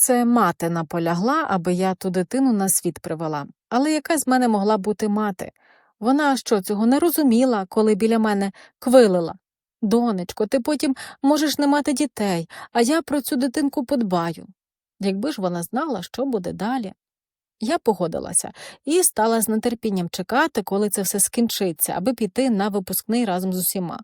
Це мати наполягла, аби я ту дитину на світ привела. Але яка з мене могла бути мати? Вона що цього не розуміла, коли біля мене квилила. Донечко, ти потім можеш не мати дітей, а я про цю дитинку подбаю. Якби ж вона знала, що буде далі. Я погодилася і стала з нетерпінням чекати, коли це все скінчиться, аби піти на випускний разом з усіма.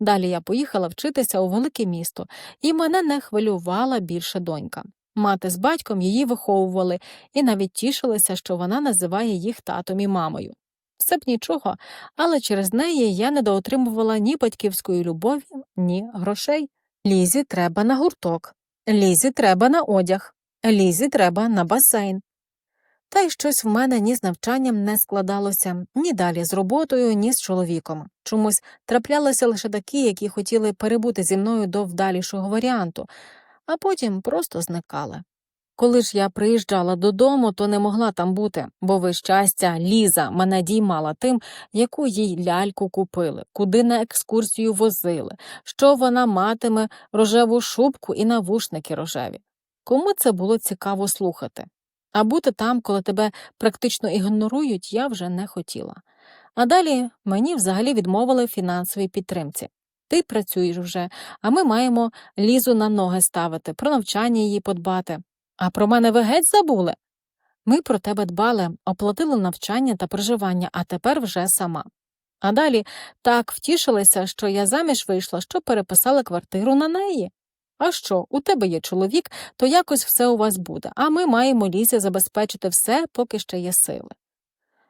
Далі я поїхала вчитися у велике місто, і мене не хвилювала більше донька. Мати з батьком її виховували і навіть тішилися, що вона називає їх татом і мамою. Все б нічого, але через неї я недоотримувала ні батьківської любові, ні грошей. Лізі треба на гурток, лізі треба на одяг, лізі треба на басейн. Та й щось в мене ні з навчанням не складалося, ні далі з роботою, ні з чоловіком. Чомусь траплялися лише такі, які хотіли перебути зі мною до вдалішого варіанту, а потім просто зникали. Коли ж я приїжджала додому, то не могла там бути, бо ви щастя, Ліза мене діймала тим, яку їй ляльку купили, куди на екскурсію возили, що вона матиме рожеву шубку і навушники рожеві. Кому це було цікаво слухати? А бути там, коли тебе практично ігнорують, я вже не хотіла. А далі мені взагалі відмовили в фінансовій підтримці. Ти працюєш вже, а ми маємо лізу на ноги ставити, про навчання її подбати. А про мене ви геть забули? Ми про тебе дбали, оплатили навчання та проживання, а тепер вже сама. А далі так втішилися, що я заміж вийшла, що переписала квартиру на неї. А що, у тебе є чоловік, то якось все у вас буде, а ми маємо лізі забезпечити все, поки ще є сили.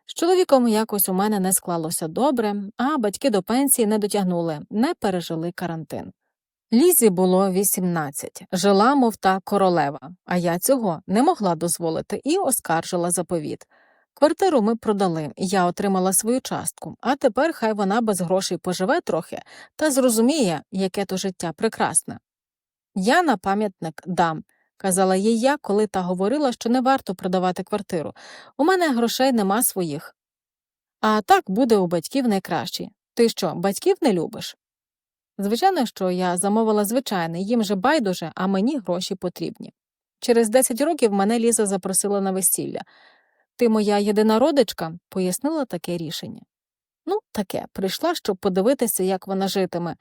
З чоловіком якось у мене не склалося добре, а батьки до пенсії не дотягнули, не пережили карантин. Лізі було 18, жила, мов та королева, а я цього не могла дозволити і оскаржила заповіт. Квартиру ми продали, я отримала свою частку, а тепер хай вона без грошей поживе трохи та зрозуміє, яке то життя прекрасне. Я на пам'ятник дам, казала їй я, коли та говорила, що не варто продавати квартиру. У мене грошей нема своїх. А так буде у батьків найкраще. Ти що, батьків не любиш? Звичайно, що я замовила звичайний, їм же байдуже, а мені гроші потрібні. Через 10 років мене Ліза запросила на весілля. Ти моя єдина родичка, пояснила таке рішення. Ну, таке, прийшла, щоб подивитися, як вона житиме.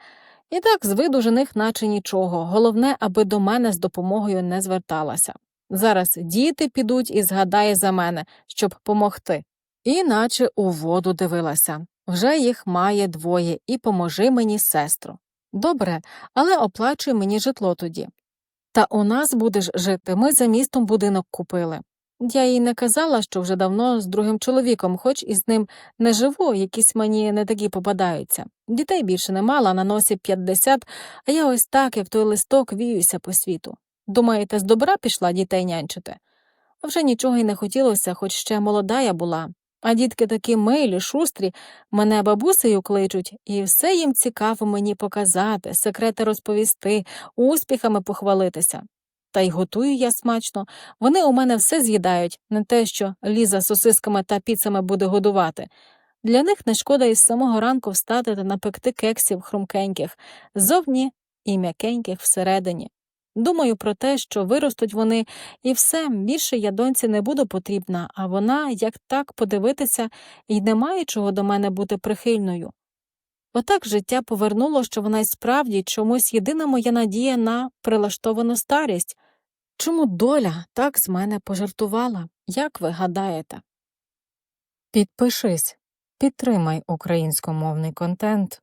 І так з виду жених наче нічого. Головне, аби до мене з допомогою не зверталася. Зараз діти підуть і згадає за мене, щоб помогти. І наче у воду дивилася. Вже їх має двоє, і поможи мені, сестро. Добре, але оплачуй мені житло тоді. Та у нас будеш жити, ми за містом будинок купили. Я їй не казала, що вже давно з другим чоловіком, хоч із ним не живу, якісь мені не такі попадаються. Дітей більше не мала, на носі 50, а я ось так, як той листок, віюся по світу. Думаєте, з добра пішла дітей нянчити? А вже нічого й не хотілося, хоч ще молода я була. А дітки такі милі, шустрі, мене бабусею кличуть, і все їм цікаво мені показати, секрети розповісти, успіхами похвалитися. Та й готую я смачно. Вони у мене все з'їдають, не те, що ліза сосисками та піцами буде годувати. Для них не шкода із самого ранку встати та напекти кексів хрумкеньких, зовні і м'якеньких всередині. Думаю про те, що виростуть вони, і все, більше я доньці не буду потрібна, а вона, як так подивитися, і не має чого до мене бути прихильною. Отак життя повернуло, що вона й справді чомусь єдина моя надія на прилаштовану старість. Чому доля так з мене пожартувала, як ви гадаєте? Підпишись, підтримай українськомовний контент.